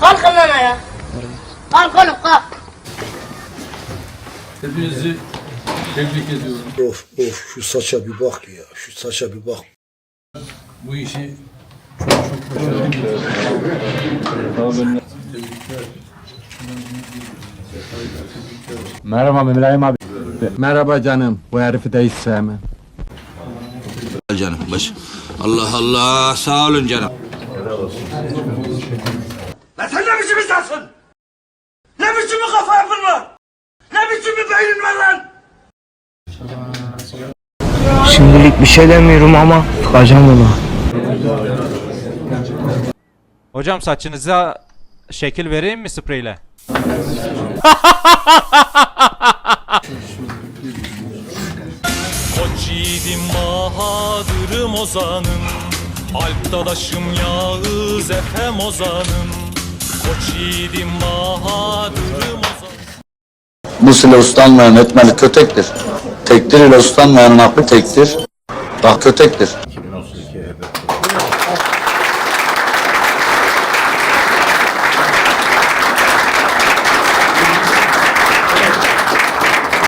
Kalkın lan ayağa. Kalk oğlum kalk. Hepinizi tebrik ediyorum. Of of şu saça bir bak ya. Şu saça bir bak. Bu işi çok çok başarılı. Tebrikler. Merhaba Mülayim abi. Merhaba canım. Bu herifi de hiç sevmem. canım baş. Allah Allah sağ olun canım. Lan sen insansın? Ne biçim bir kafa yapın var? Ne biçim bir beynin var lan? Şimdilik bir şey demiyorum ama tıkacağım onu. Hocam saçınıza şekil vereyim mi spreyle? Koç yiğidim Bahadır'ım ozanım Alp dadaşım Yağız Efem ozanım Musil uslanmayan etmeli kötektir. Tektir ile uslanmayanın aklı tektir. Bak kötektir.